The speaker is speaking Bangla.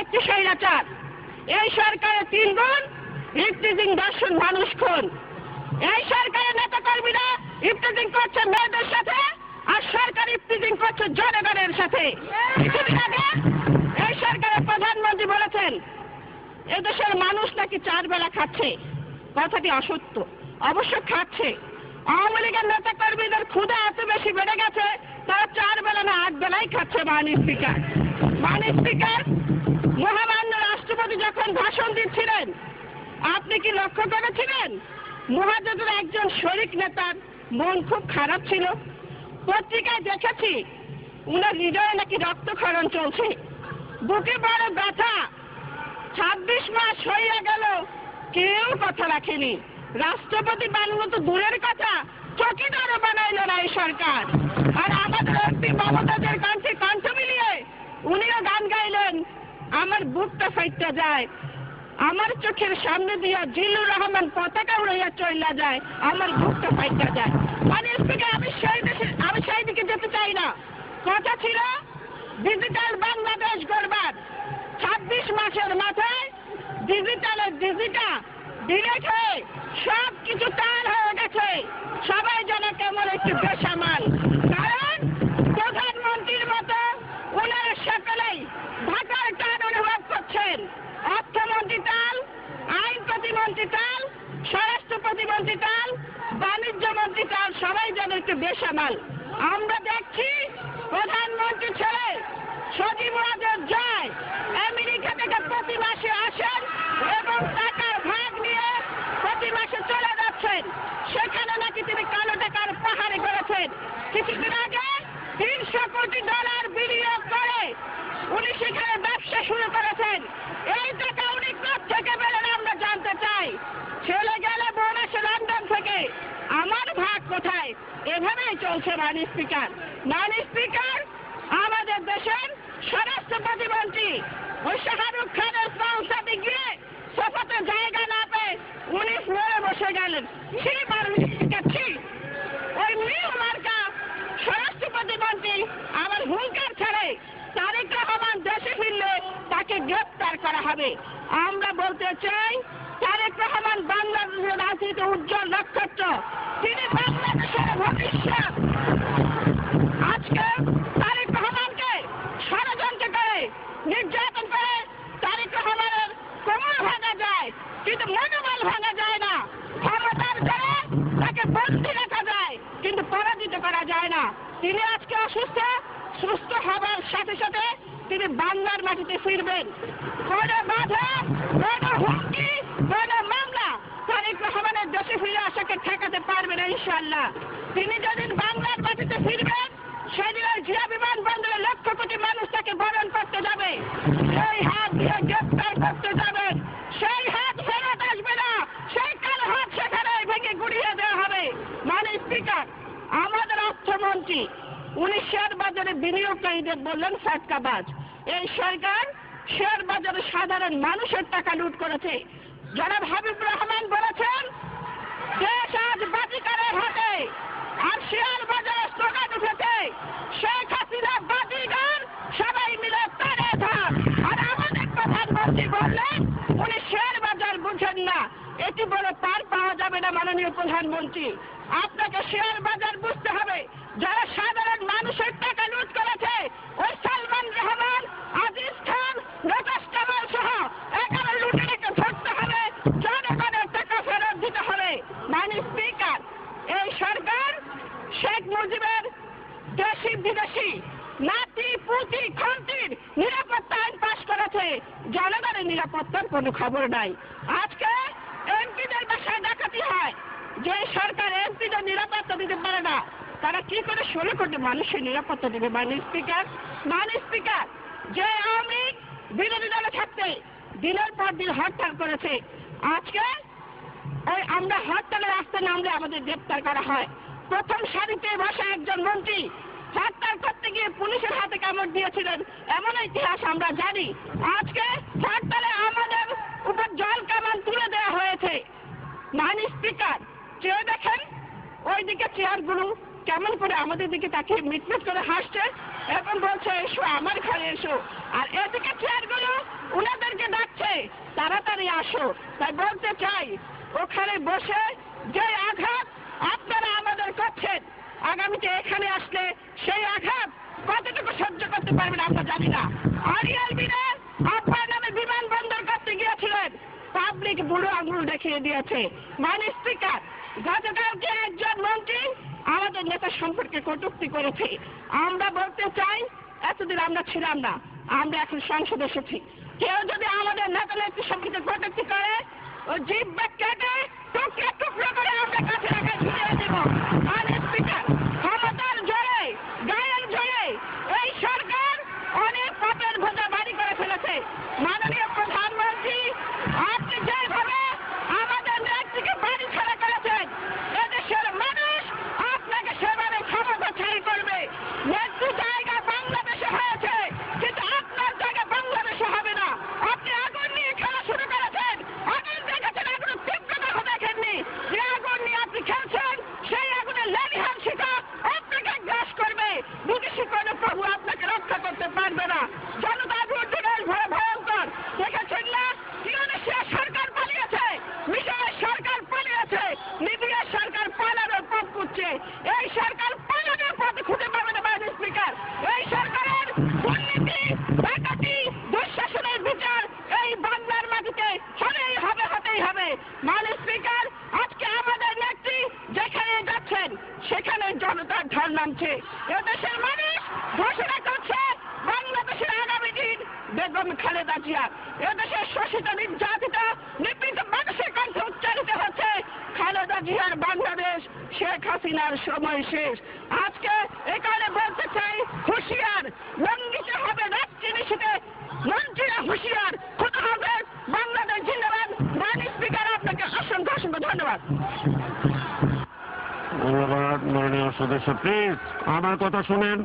একটি স্বৈরাচার। এই সরকারের তিন গুণ, ইফতিজিং দর্শন মানুষ খুন। এই সরকারের নেতা কর্মীরা ইফতিজিং করছে মেয়েদের সাথে আর সরকার ইফতিজিং করছে জনগণের সাথে। এই সরকারের প্রধানমন্ত্রী বলেছেন, এদেশের মানুষ নাকি চার বেলা খাচ্ছে। কথাটি অসত্য। অবশ্য খাচ্ছে। আওয়ামী লীগের নেতা কর্মীদের ক্ষুদা এত বেশি বেড়ে গেছে, তারা বেলাই খাচ্ছে মানি স্পিকার। মানি স্পিকার, মহামান্য রাষ্ট্রপতি যখন ভাষণ দিচ্ছিলেন, আপনি কি লক্ষ্য করেছিলেন? মহাজোটের একজন শরিক নেতার মন খুব খারাপ ছিল। পত্রিকায় দেখেছি, উনার হৃদয়ে নাকি রক্তক্ষরণ চলছে। বুকে বড় ব্যথা। ছাব্বিশ মাস হইয়া গেল, কেউ কথা রাখেনি। রাষ্ট্রপতি বানানো তো দূরের কথা চকিদারও বানাইল না এই সরকার। আর আমাদের এমপি মমতাজের আমার বুকটা ফাইটটা যায়। আমার চোখের সামনে দিয়া জিল্লুর রহমান পতাকা উড়াইয়া চইলা যায়, আমার বুকটা ফাইটটা যায়। মানে স্পিকার আমি সেই দেশে আমি সেই দিকে যেতে চাই না। কথা ছিল ডিজিটাল বাংলাদেশ গড়বার। ছাব্বিশ মাসের মাথায় ডিজিটালের ডিজিটা ডিলেট হয়ে সব কিছু তার হয়ে গেছে সবাই যেন কেমন একটু বেসামাল কারণ প্রধানমন্ত্রীর মতো উনার সকলেই ঢাকার টান অনুভব করছেন অর্থমন্ত্রী তাল প্রতিমন্ত্রী তাল স্বরাষ্ট্র প্রতিমন্ত্রী টাল বাণিজ্য মন্ত্রী টাল সবাই যেন একটু বেসামাল। আমরা দেখছি প্রধানমন্ত্রী ছেলে সজীব রাজের জয়। আমেরিকা থেকে প্রতি মাসে আসেন এবং টাকার ভাগ নিয়ে প্রতি মাসে চলে যাচ্ছেন সেখানে নাকি তিনি কালো টাকার পাহাড়ে করেছেন কিছুদিন আগে তিনশো কোটি ডলার বিনিয়োগ করে উনি সেখানে ব্যবসা শুরু করেছেন এই টাকা উনি থেকে পেলেন আমরা জানতে চাই ছেলে গেলে বোন আসে লন্ডন থেকে আমার ভাগ কোথায় চলছে মানি স্পিকার। মানি স্পিকার, আমাদের দেশের স্বরাষ্ট্র প্রতিমন্ত্রী ওই শাহরুখ খানের সংসদে গিয়ে সোফাতে জায়গা না পেয়ে উনি ফ্লোরে বসে গেলেন। ছি মানি স্পিকার ওই মার্কা স্বরাষ্ট্র প্রতিমন্ত্রী হুঙ্কার ছাড়ে তারেক রহমান দেশে ফিরলে তাকে গ্রেপ্তার করা হবে। আমরা বলতে চাই, তারেক রহমান বাংলাদেশের রাজনীতি উজ্জ্বল নক্ষত্র। তিনি বাংলাদেশের ভবিষ্যৎ আজকে তারেক রহমানকে ষড়যন্ত্র করে নির্যাতন করে তারেক রহমানের কোমর ভাঙা যায়, কিন্তু মনোবল ভাঙা যায় না। ক্ষমতার জন্য তাকে বন্দি রাখা যায়, কিন্তু পরাজিত করা যায় না। তিনি আজকে অসুস্থ, সুস্থ হবার সাথে সাথে তিনি বাংলার মাটিতে ফিরবেন। কোনো বাধা, কোনো হুমকি, কোনো মামলা তারেক রহমানের দেশে ফিরে আসাকে ঠেকাতে পারবে না ইনশাল্লাহ তিনি যেদিন বাংলার মাটিতে ফিরবেন সেদিন ওই জিয়া বিমানবন্দরে লক্ষ কোটি মানুষ তাকে বরণ করতে যাবে সেই হাত দিয়ে গ্রেফতার করতে যাবেন, সেই হাত ফেরত আসবে না। সেই কালো হাত সেখানে ভেঙে গুড়িয়ে দেওয়া হবে। মানে স্পিকার, আমাদের অর্থমন্ত্রী, উনি শেয়ার বাজারে বিনিয়োগকারীদের বললেন সাটকাবাজ এই সরকার শেয়ার বাজারে সাধারণ মানুষের টাকা লুট করেছে। জনাব হাবিব রহমান বলেছেন দেশ আজ বাজিকারের হাতে আর শেয়ার বাজারে স্লোগান উঠেছে শেখ হাসিনা বাজিগার সবাই মিলে তারে ধার আর আমাদের প্রধানমন্ত্রী বললেন উনি শেয়ার বাজার বুঝেন না এটি বলে পার পাওয়া যাবে না মাননীয় প্রধানমন্ত্রী? আপনাকে শেয়ার বাজার বুঝতে হবে। যারা সাধারণ মানুষের টাকা লুট করেছে, ওই সালমান রহমান, আজিজ খান রকেশ কামাল সহ এগারো লুটেরাকে ধরতে হবে, জনগণের টাকা ফেরত দিতে হবে। মানে স্পিকার, এই সরকার শেখ মুজিবের দেশি বিদেশি নাতি, পুতি, খন্তির নিরাপত্তা আইন পাশ করেছে। জনগণের নিরাপত্তার কোনো খবর নাই। আজকে এমপিদের বাসায় ডাকাতি হয় যে সরকার এমপিদের নিরাপত্তা দিতে পারে না, তারা কি করে ষোলো কোটি মানুষের নিরাপত্তা দেবে? মানে স্পিকার মানে স্পিকার, যে লীগ বিরোধী দলে থাকতে দিনের পর দিন হরতাল করেছে, আজকে আমরা হরতালের রাস্তা নামলে আমাদের গ্রেপ্তার করা হয়। প্রথম সারিতে বসা একজন মন্ত্রী হরতাল করতে গিয়ে পুলিশের হাতে কামড় দিয়েছিলেন, এমন ইতিহাস আমরা জানি। আজকে হরতালে আমাদের উপর জল কামান তুলে দেওয়া হয়েছে। মানি স্পিকার চেয়ে দেখেন। ওইদিকে চেয়ারগুলো কেমন করে আমাদের দিকে তাকে মিটমিট করে হাসছে এবং বলছে, এসো, আমার ঘরে এসো। আর এদিকে চেয়ারগুলো উনাদেরকে ডাকছে, তাড়াতাড়ি আসো। তাই বলতে চাই, ওখানে বসে যে আঘাত আপনারা আমাদের করছেন, আগামীতে এখানে আসলে সেই আঘাত কতটুকু সহ্য করতে পারবেন আমরা জানি না। আরিয়াল বিনে আপনার নামে বিমানবন্দর করতে গিয়েছিলেন। পাবলিক বুড়ো আঙুল দেখিয়ে দিয়েছে মানে স্পিকার গতকালকে একজন মন্ত্রী আমাদের নেতা সম্পর্কে কটুক্তি করেছে। আমরা বলতে চাই, এতদিন আমরা ছিলাম না, আমরা এখন সংসদে এসেছি। কেউ যদি আমাদের নেতা নেত্রী সম্পর্কে কটুক্তি করে ও জীব কেটে টুকরে টুকরো করে আমরা কাছে রাখা ঘুরে দেব মানে স্পিকার ক্ষমতার জোরে গায়ের জোরে এই সরকার অনেক পাপের ভোজা বাড়ি করে ফেলেছে মাননীয় প্রধানমন্ত্রী আপনি যেভাবে আমাদের নেত্রীকে বাড়ি ছাড়া করেছেন এদেশের মানুষ আপনাকে সেভাবে ক্ষমতা ছাড়ি করবে নেত্রী জায়গা বাংলাদেশে হয়েছে কিন্তু আপনার জায়গা বাংলাদেশে হবে না আপনি আগুন নিয়ে খেলা শুরু করেছেন আগুন দেখেছেন আগুন তীব্রতা দেখেননি যে আগুন নিয়ে আপনি খেলছেন সেই আগুনের লেলিহান শিখা আপনাকে গ্রাস করবে বিদেশি কোনো প্রভু আপনাকে রক্ষা করতে পারবে না জনতা বিরুদ্ধে ভয় ভয়ঙ্কর দেখেছেন না ইন্দোনেশিয়া সরকার পালিয়েছে মিশরের সরকার পালিয়েছে লিবিয়ার সরকার পালানোর পথ খুঁজছে এই সরকার পালানোর পথ খুঁজে পাবে না বাইরে স্পিকার এই সরকারের দুর্নীতি ডাকাতি দুঃশাসনের বিচার এই মাটিতে হবেই হবে, হতেই হবে। মানে স্পিকার, আজকে আমাদের নেত্রী যেখানে যাচ্ছেন, সেখানে জনতার নামছে। এদেশের মানুষ ঘোষণা করছে, বাংলাদেশের আগামী দিন বেগম খালেদা জিয়া। এদেশের শোষিত, নির্যাতিত, নিপীড়িত মানুষের কণ্ঠে উচ্চারিত হচ্ছে, খালেদা জিয়ার বাংলাদেশ শেখ হাসিনার সময় শেষ। আজকে এখানে বলতে চাই, হুঁশিয়ার, লঙ্ঘিত হবে রাত্রি নিশীতে সদস্য প্লিজ আমার কথা শুনেন।